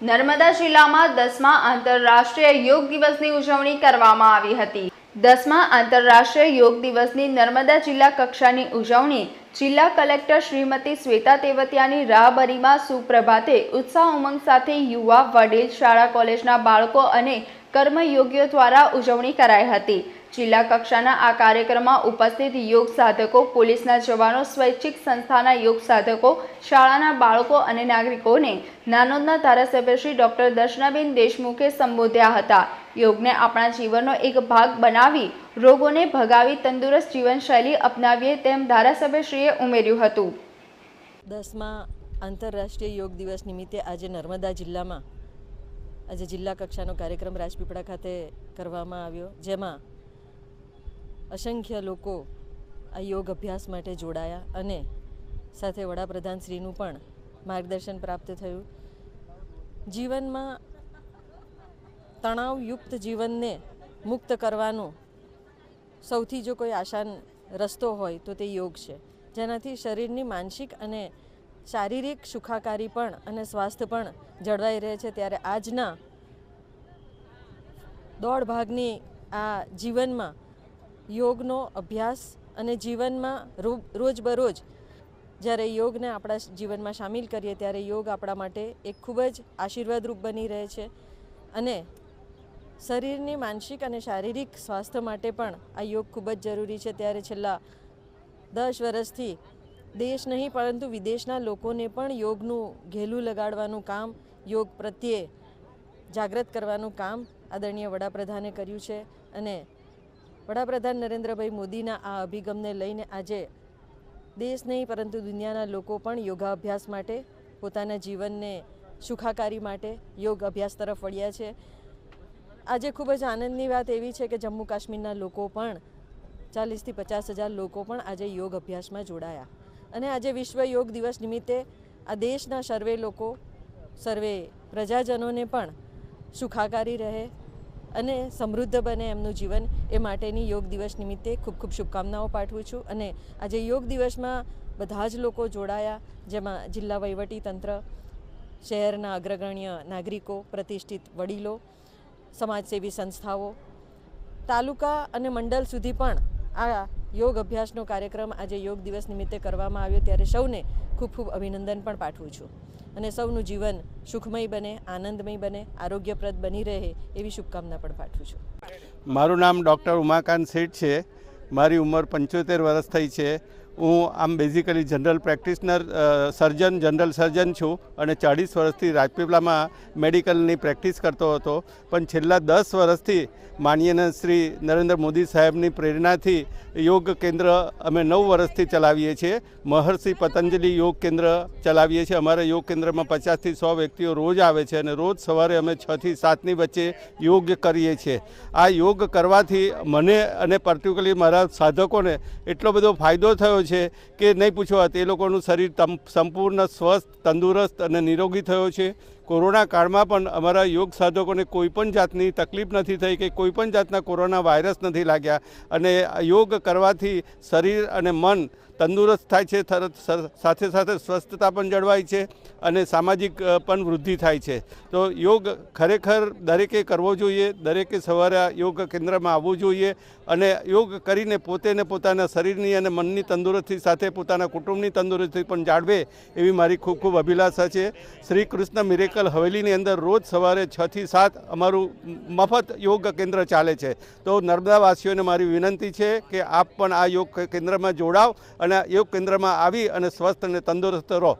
નર્મદા જિલ્લામાં દસમા આંતરરાષ્ટ્રીય યોગ દિવસની ઉજવણી કરવામાં આવી હતી. દસમા આંતરરાષ્ટ્રીય યોગ દિવસની નર્મદા જિલ્લા કક્ષાની ઉજવણી જિલ્લા કલેક્ટર શ્રીમતી શ્વેતા તેવતિયાની રાહબરીમાં સુપ્રભાતે ઉત્સાહ ઉમંગ સાથે યુવા વડીલ શાળા કોલેજના બાળકો અને કર્મયોગીઓ દ્વારા ઉજવણી કરાઈ હતી. જિલ્લા કક્ષાના આ કાર્યક્રમમાં ઉપસ્થિત યોગ સાધકો, પોલીસના જવાનો, સ્વૈચ્છિક સંસ્થાના યોગ સાધકો, શાળાના બાળકો અને નાગરિકોને નાનોદના ધારાસભ્ય શ્રી ડોક્ટર દર્શનાબેન દેશમુખે સંબોધ્યા હતા. યોગને આપણા જીવનનો એક ભાગ બનાવી, રોગોને ભગાવી, તંદુરસ્ત જીવનશૈલી અપનાવીએ તેમ ધારાસભ્યશ્રીએ ઉમેર્યું હતું. દસમા આંતરરાષ્ટ્રીય યોગ દિવસ નિમિત્તે આજે નર્મદા જિલ્લામાં આજે જિલ્લા કક્ષાનો કાર્યક્રમ રાજપીપળા ખાતે કરવામાં આવ્યો, જેમાં અસંખ્ય લોકો આ યોગ અભ્યાસ માટે જોડાયા અને સાથે વડાપ્રધાન શ્રીનું પણ માર્ગદર્શન પ્રાપ્ત થયું. જીવનમાં તણાવયુક્ત જીવનને મુક્ત કરવાનું સૌથી જો કોઈ આસાન રસ્તો હોય તો તે યોગ છે, જેનાથી શરીરની માનસિક અને શારીરિક સુખાકારી પણ અને સ્વાસ્થ્ય પણ જળવાઈ રહે છે ત્યારે આજના દોઢ ભાગની આ જીવનમાં યોગનો અભ્યાસ અને જીવનમાં રોજબરોજ જ્યારે યોગને આપણા જીવનમાં સામેલ કરીએ ત્યારે યોગ આપણા માટે એક ખૂબ જ આશીર્વાદરૂપ બની રહે છે અને શરીરની માનસિક અને શારીરિક સ્વાસ્થ્ય માટે પણ આ યોગ ખૂબ જ જરૂરી છે. ત્યારે છેલ્લા દસ વર્ષથી દેશ નહીં, પરંતુ વિદેશના લોકોને પણ યોગનું ઘેલું લગાડવાનું કામ, યોગ પ્રત્યે જાગૃત કરવાનું કામ આદરણીય વડાપ્રધાને કર્યું છે અને વડાપ્રધાન નરેન્દ્રભાઈ મોદીના આ અભિગમને લઈને આજે દેશ નહીં, પરંતુ દુનિયાના લોકો પણ યોગાભ્યાસ માટે, પોતાના જીવનને સુખાકારી માટે યોગ અભ્યાસ તરફ વળ્યા છે. આજે ખૂબ જ આનંદની વાત એવી છે કે જમ્મુ કાશ્મીરના લોકો પણ ચાલીસથી પચાસ હજાર લોકો પણ આજે યોગ અભ્યાસમાં જોડાયા. અને આજે વિશ્વ યોગ દિવસ નિમિત્તે આ દેશના સર્વે લોકો, સર્વે પ્રજાજનોને પણ સુખાકારી રહે અને સમૃદ્ધ બને એમનું જીવન. એ માટેની યોગ દિવસ નિમિત્તે ખૂબ ખૂબ શુભકામનાઓ પાઠવું છું અને આજે યોગ દિવસમાં બધા જ લોકો જોડાયા, જેમાં જિલ્લા વહીવટી તંત્ર, શહેરના અગ્રગણ્ય નાગરિકો, પ્રતિષ્ઠિત વડીલો, સમાજસેવી સંસ્થાઓ, તાલુકા અને મંડળ સુધી પણ આ યોગ અભ્યાસનો કાર્યક્રમ આજે યોગ દિવસ નિમિત્તે કરવામાં આવ્યો ત્યારે સૌને ખૂબ ખૂબ અભિનંદન પણ પાઠવું છું. અને સૌનું જીવન સુખમય બને, આનંદમય બને, આરોગ્યપ્રદ બની રહે એવી શુભકામના પણ પાઠવું છું. મારું નામ ડૉક્ટર ઉમાકાંત શેઠ છે. મારી ઉંમર પંચોતેર વર્ષ થઈ છે. હું આમ basically general practitioner surgeon general surgeon છું અને ચાળીસ વર્ષથી રાજપીપળામાં મેડિકલની પ્રેક્ટિસ કરતો હતો. પણ છેલ્લા દસ વર્ષથી માનનીય શ્રી નરેન્દ્ર મોદી સાહેબની પ્રેરણાથી યોગ કેન્દ્ર અમે નવ વર્ષથી ચલાવીએ છીએ. મહર્ષિ પતંજલિ યોગ કેન્દ્ર ચલાવીએ છીએ. અમારા યોગ કેન્દ્રમાં પચાસથી સો વ્યક્તિઓ રોજ આવે છે અને રોજ સવારે અમે છથી સાતની વચ્ચે યોગ કરીએ છીએ. આ યોગ કરવાથી મને અને પર્ટિક્યુલરલી મારા સાધકોને એટલો બધો ફાયદો થયો છે કે નહીં પૂછવા તે લોકોનું શરીર સંપૂર્ણ સ્વસ્થ તંદુરસ્ત અને નિરોગી થયો છે. કોરોના કાળમાં પણ અમારા યોગ સાધકોને કોઈ પણ જાતની તકલીફ નથી થઈ કે કોઈ પણ જાતના કોરોના વાયરસ નથી લાગ્યા. અને યોગ કરવાથી શરીર અને મન તંદુરસ્ત થાય છે સાથે સાથે સ્વસ્થતા પણ જળવાય છે અને સામાજિક પણ વૃદ્ધિ થાય છે. તો યોગ ખરેખર દરેકે કરવો જોઈએ, દરેકે સવારે યોગ કેન્દ્રમાં આવવું જોઈએ અને યોગ કરીને પોતે ને પોતાના શરીરની અને મનની તંદુરસ્તી સાથે પોતાના કુટુંબની તંદુરસ્તી પણ જાળવે એવી મારી ખૂબ ખૂબ અભિલાષા છે. શ્રી કૃષ્ણ મિરેકલ હવેલીની અંદર રોજ સવારે છથી સાત અમારું મફત યોગ કેન્દ્ર ચાલે છે. તો નર્મદાવાસીઓને મારી વિનંતી છે કે આપ પણ આ યોગ કેન્દ્રમાં જોડાવ અને યોગ કેન્દ્રમાં આવી અને સ્વસ્થ અને તંદુરસ્ત રહો.